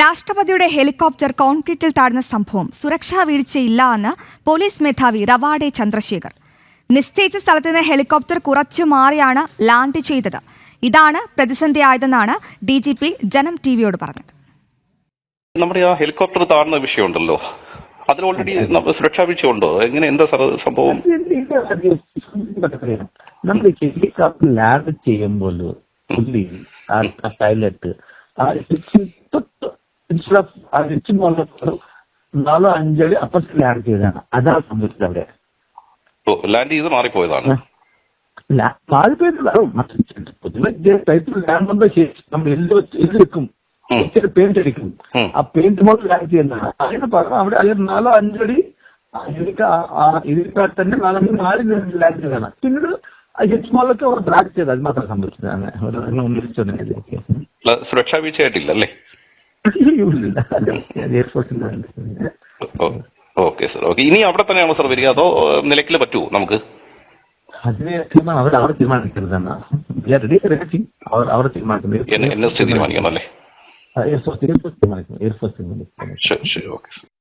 രാഷ്ട്രപതിയുടെ ഹെലികോപ്റ്റർ കോൺക്രീറ്റിൽ താഴ്ന്ന സംഭവം സുരക്ഷാ വീഴ്ചയില്ല എന്ന് പോലീസ് മേധാവി റവാഡെ ചന്ദ്രശേഖർ. നിശ്ചയിച്ച സ്ഥലത്ത് നിന്ന് ഹെലികോപ്റ്റർ കുറച്ചു മാറിയാണ് ലാൻഡ് ചെയ്തത്. ഇതാണ് പ്രതിസന്ധിയായതെന്നാണ് D G P Janam T വിയോട് പറഞ്ഞത്. നമ്മുടെ ആ ഹെലികോപ്റ്റർ താഴ്ന്ന വിഷയമുണ്ടല്ലോ. അതിൽ ഓൾറെഡി സുരക്ഷാ വീഴ്ച ഉണ്ടോ എങ്ങനെ എന്താ സംഭവം? നമ്മൾ ഹെലികോപ്റ്റർ ലാൻഡ് ചെയ്യുമ്പോൾ ആ പൈലറ്റ് ആ ഇൻസ്റ്റഡ് ഓഫ് സ്വിച്ച് മുകളിൽ നാലോ അഞ്ചടി അപ്പുറത്ത് ലാൻഡ് ചെയ്തതാണ്. അതാണ് സംഭവിച്ചത് അവിടെ. ലാൻഡ് ചെയ്ത് മാറിപ്പോയതാണ്. മാറിപ്പോയിട്ടില്ല പൊതുവെ ടൈപ്പിൽ ലാൻഡ് വന്ന ശേഷം നമ്മൾ എല്ല്. ഇച്ചിരി പെയിന്റ് അടിക്കും. ആ പെയിന്റ് മോഡൽ ലാൻഡ് ചെയ്യുന്നതാണ്. അതിന് പകരം അവിടെ അതിൽ നാലോ അഞ്ചടി ഇതിനേക്കാൾ തന്നെ നാലഞ്ച് നാല് ലാൻഡ് ചെയ്തതാണ്. പിന്നീട് ഹെച്ച് മോളൊക്കെ അവർ ബ്ലാക്ക് ചെയ്ത്. അത് മാത്രം സംഭവിച്ചതാണ്. സുരക്ഷാ വീഴ്ചയായിട്ടില്ല അല്ലേ? Okay sir. ഓക്കെ ഇനി അവിടെ തന്നെയാണോ സാർ വരിക? അതോ നിലയ്ക്കൽ പറ്റുമോ നമുക്ക്? തീരുമാനിക്കണം അല്ലേ? തീരുമാനിക്കും